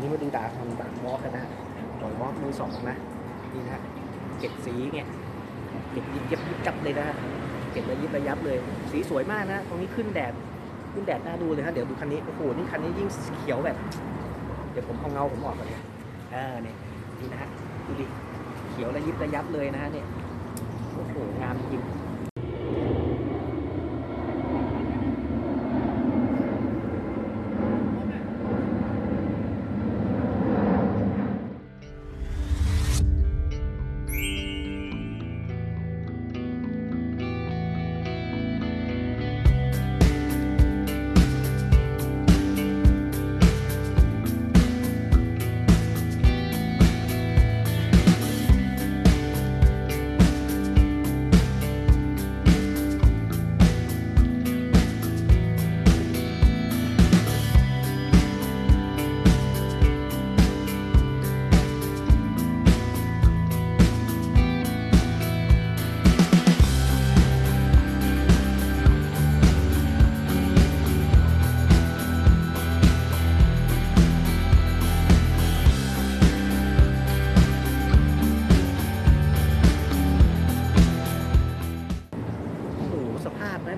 นี้มาดูดาทำบางวอล์กกันนะบางวอล์กมือสองนะนี่นะเก็บสีเนี่ยเก็บยิบยับยิบจับเลยนะเก็บระยิบระยับเลย สีสวยมากนะ ตรงนี้ขึ้นแดดขึ้นแดดน่าดูเลยฮะเดี๋ยวดูคันนี้โอ้โหนี่คันนี้ยิ่งเขียวแบบ เดี๋ยวผมเอาเงาผมออกก่อนเนี่ยเออเนี่ยนี่นะฮะดูดิเขียวระยิบระยับเลยนะฮะเนี่ยโอ้โหงามจริง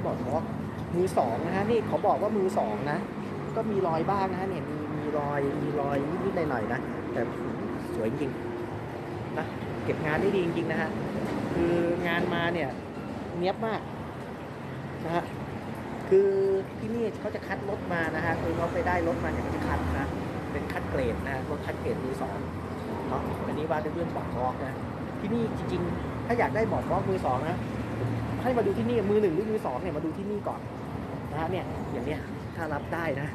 บอกว่ามือสองนะฮะนี่เขาบอกว่ามือสองนะ ก็มีรอยบ้างนะฮะเนี่ยมีมีรอยมีรอยนิดๆหน่อยๆนะแต่สวยจริงนะเก็บงานได้ดีจริงๆนะฮะคืองานมาเนี่ยเนี้ยบมากนะฮะคือที่นี่เขาจะคัดรถมานะฮะคือเขาไปได้รถมาเนี่ยเขาจะคัดนะเป็นคัดเกรดนะรถคัดเกรดมือสองเนาะอันนี้ว่าด้วยเรื่องบอร์ดวอกนะที่นี่จริง ๆ ถ้าอยากได้บอร์ดวอกมือสองนะ ให้มาดูที่นี่มือหนึ่งหรือมือสองเนี่ยมาดูที่นี่ก่อนนะฮะเนี่ยอย่างเนี้ยถ้ารับได้นะ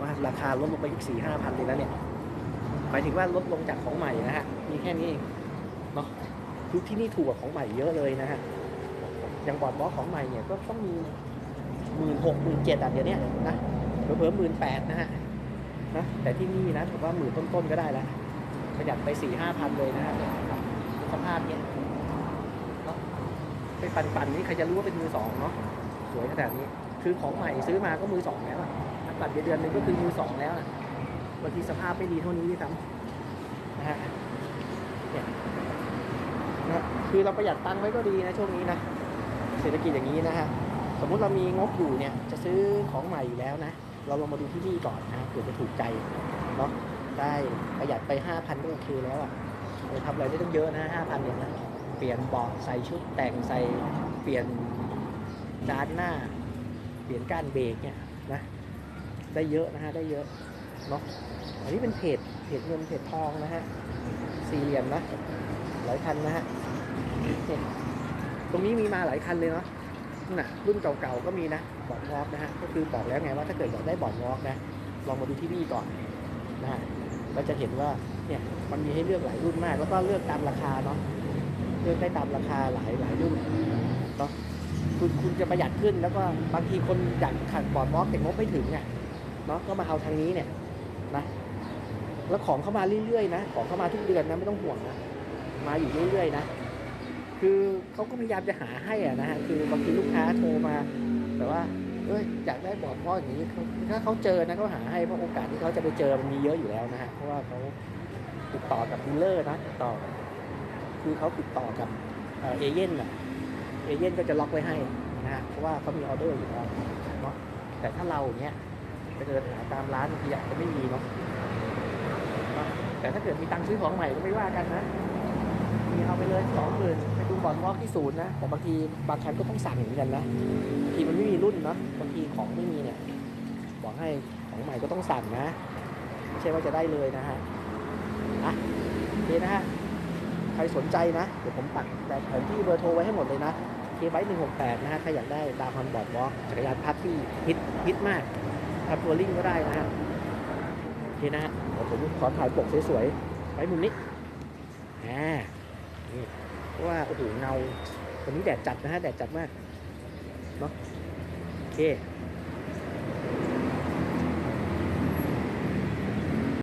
ว่าราคาลดลงไปอีกสี่ห้าพันเลยนะเนี่ยหมายถึงว่าลดลงจากของใหม่นะฮะมีแค่นี้เองเนาะคือที่นี่ถูกกว่าของใหม่เยอะเลยนะฮะอย่างบอร์ดบอสของใหม่เนี่ยก็ต้องมีหมื่นหกหมื่นเจ็ดอะเดี๋ยวนี้นะเพิ่มหมื่นแปดนะฮะนะแต่ที่นี่นะถือว่าหมื่นต้นๆก็ได้แล้วประหยัดไปสี่ห้าพันเลยนะฮะสภาพเนี้ย ไปปันปันๆนี่ใครจะรู้ว่าเป็นมือสองเนาะสวยขนาดนี้ คือของใหม่ซื้อมาก็มือสองแล้วอะปัดเดือนหนึ่งก็คือมือสองแล้วอะบางทีสภาพไม่ดีเท่านี้ด้วยซ้ำนะฮะนะคือเราประหยัดตังค์ไว้ก็ดีนะช่วงนี้นะเศรษฐกิจอย่างนี้นะฮะสมมุติเรามีงบอยู่เนี่ยจะซื้อของใหม่อยู่แล้วนะเราลองมาดูที่นี่ก่อนนะเผื่อจะถูกใจเนาะได้ประหยัดไปห้าพันก็โอเคแล้วอะเราทำอะไรได้ต้องเยอะนะห้าพันเนี่ยนะ เปลี่ยนเบาะใส่ชุดแต่งใส่เปลี่ยนด้านหน้า เปลี่ยนก้านเบรกเนี่ยนะได้เยอะนะฮะได้เยอะเนาะอันนี้เป็นเพจเพจเงินเพจทองนะฮะสี่เหลี่ยมนะหลายคันนะฮะตรงนี้มีมาหลายคันเลยเนาะน่ะรุ่นเก่าๆก็มีนะบอร์ดวอล์กนะฮะก็คือบอกแล้วไงว่าถ้าเกิดอยากได้บอร์ดวอล์กนะลองมาดูที่นี่ก่อนนะฮะก็จะเห็นว่าเนี่ยมันมีให้เลือกหลายรุ่นมาก แล้วก็เลือกตามราคาเนาะ เลือกได้ตามราคาหลายหลายรุ่นเนาะคุณคุณจะประหยัดขึ้นแล้วก็บางทีคนอยากขัดบอร์ดวอกแต่งบไม่ถึงเนี่ยเนาะก็มาเอาทางนี้เนี่ยนะแล้วของเข้ามาเรื่อยๆนะของเข้ามาทุกเดือนนะไม่ต้องห่วงนะมาอยู่เรื่อยๆนะคือเขาก็พยายามจะหาให้อะนะฮะคือบางทีลูกค้าโทรมาแต่ว่าเอ้ยอยากได้บอร์ดวอกอย่างนี้ถ้าเขาเจอนะเขาหาให้เพราะโอกาสที่เขาจะไปเจอมันมีเยอะอยู่แล้วนะฮะเพราะว่าเขาติดต่อกับดีลเลอร์นะติดต่อ คือเขาติดต่อกับเอเอเย่นน่ะเอเย่นก็จะล็อกไว้ให้นะฮะเพราะว่าเขามีออเดอร์อยู่แล้วเนาะแต่ถ้าเราอย่างเงี้ยไปเดินหาตามร้านบางทีอาจจะไม่มีเนาะแต่ถ้าเกิดมีตังค์ซื้อของใหม่ก็ไม่ว่ากันนะมีเอาไปเลยสองหมื่นไปดูบอลวอล์กที่ศูนย์นะ แต่บางทีบางครั้งก็ต้องสั่งเหมือนกันนะบางทีมันไม่มีรุ่นเนาะบางทีของไม่มีเนี่ยบอกให้ของใหม่ก็ต้องสั่งนะ ไม่ใช่ว่าจะได้เลยนะฮะอะโอเคนะฮะ รสนใจนะ เดี๋ยวผมปักแบบแผนที่เบอร์โทรไว้ให้หมดเลยนะเคไบหนึ่งหกแปดนะฮะ ใครอยากได้ดาวฮอนบอร์ดวอล์กจักรยานพับที่ฮิตฮิตมากทำทัวริ่งก็ได้นะฮะโอเคนะฮะเดี๋ยวผมขอถ่ายปกสวยๆ ไว้มุมนี้อ่านี่เพราะว่าโอ้โหเงาวันนี้แดดจัดนะฮะ แดดจัดมาก เนาะโอเค